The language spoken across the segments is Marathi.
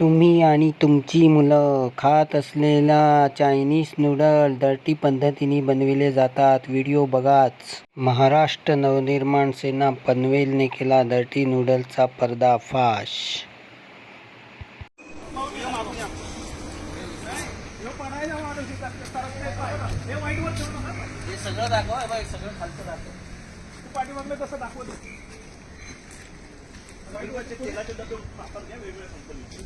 तुम्ही आणि तुमची मुलं खात असलेला चायनीज नूडल डर्टी पद्धतीने बनविले जातात. व्हिडिओ बघाच. महाराष्ट्र नवनिर्माण सेना पनवेलने केला डर्टी नूडलचा पर्दाफाश. सगळं दाखव सगळं खालचं दाखव. पाठीमागलं कसं दाखवत तेलाचे डबे वेगवेगळ्या कंपनीचे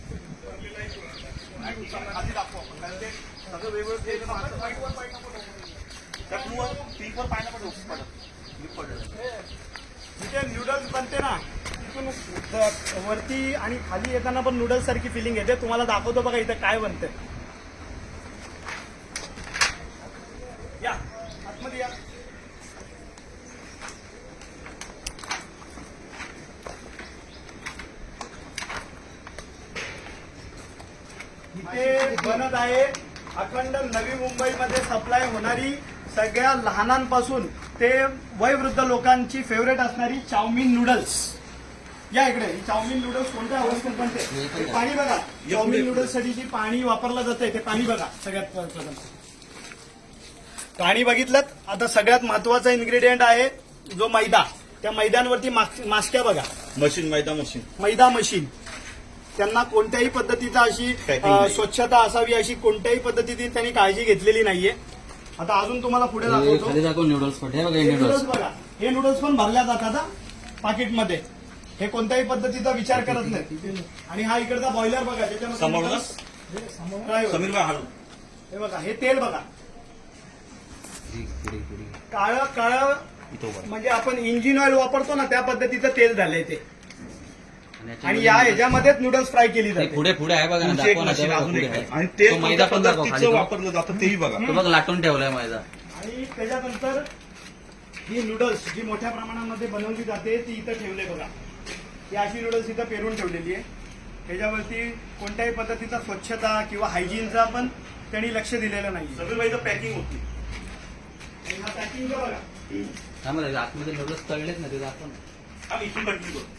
आधी दाखवू आपण कारण ते सगळं वेगवेगळं तेल त्या पण पडत नूडल्स बनते ना तिथून वरती आणि खाली येताना पण नूडल्स सारखी फिलिंग येते. तुम्हाला दाखवतो बघा इथं काय बनते या आतमध्ये या इथे बनत आहे. अखंड नवी मुंबईमध्ये सप्लाय होणारी सगळ्या लहानांपासून ते वयवृद्ध लोकांची फेवरेट असणारी चाऊमिन नूडल्स या इकडे ही चाऊमिन नूडल्स कोणत्या अवस्थेत बनते पाणी बघा. चाऊमिन नूडल्ससाठी जी पाणी वापरलं जातंय ते पाणी बघा. सगळ्यात पाणी बघितलं आता सगळ्यात महत्त्वाचा इन्ग्रेडियंट आहे जो मैदा. त्या मैद्यांवरती मास- मास्क्या बघा. मशीन मैदा मशीन. मैदा मशीन. त्यांना कोणत्याही पद्धतीचा अशी. स्वच्छता असावी अशी कोणत्याही पद्धतीची त्यांनी काळजी घेतलेली नाहीये. आता अजून तुम्हाला पुढे हे दाखवतो. नूडल्स हे बघा हे नूडल्स नूडल्स बघा. हे नूडल्स पण भरल्या जातात पाकिटमध्ये. हे कोणत्याही पद्धतीचा विचार करत नाही आणि हा इकडचा बॉयलर बघा ज्याच्यामध्ये समोर ना? noodles- हे हे बघा हे तेल बघा. काळं काळं. म्हणजे आपण इंजिन ऑइल वापरतो ना त्या पद्धतीचं तेल झालंय ते. आणि या ह्याच्यामध्येच नूडल्स फ्राय केली हे जाते. पुढे पुढे आहे बघा ना तुमची एक दाखव ना ते मशीन बघा अजून पुढे एक आहे. आहे. आणि ते तो मैदा पण दाखव खाली. पद्धतीचं तो. वापरलं जातं तेही बघा. तो बघ लाटून ठेवलाय मैदा. आणि त्याच्यानंतर ही नूडल्स जी मोठ्या प्रमाणामध्ये बनवली जाते ती इथं ठेवले बघा. ही अशी नूडल्स इथं पेरून ठेवलेली आहे. त्याच्यावरती कोणत्याही पद्धतीचा स्वच्छता किंवा हायजीनचा पण त्यांनी लक्ष दिलेलं नाही भाईचं पॅकिंग होती. आणि हा पॅकिंगचा बघा. आतमध्ये नूडल्स तळलेत ना ते दाखव ना. आम्ही इथून कंटिन्यू करतो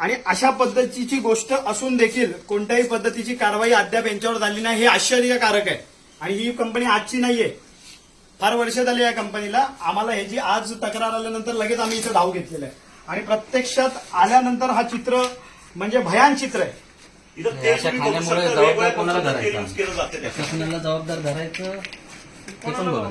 आणि अशा पद्धतीची गोष्ट असून देखील कोणत्याही पद्धतीची कारवाई अद्याप यांच्यावर झाली नाही हे आश्चर्यकारक आहे. आणि ही कंपनी आजची नाहीये. फार वर्ष झाली या कंपनीला. आम्हाला ह्याची आज तक्रार आल्यानंतर लगेच आम्ही इथं धाव घेतलेलं आहे. आणि प्रत्यक्षात आल्यानंतर हा चित्र म्हणजे भयान चित्र आहे. इथं तेल अशा तुम्ही बघू खाण्यामुळे शकता, जबाबदार वेगवेगळ्या कोणाला पद्धतीचं तेल धरायचं? यूज केलं जातं. त्याच्यात. शासनाला जबाबदार धरायचं ते पण बघा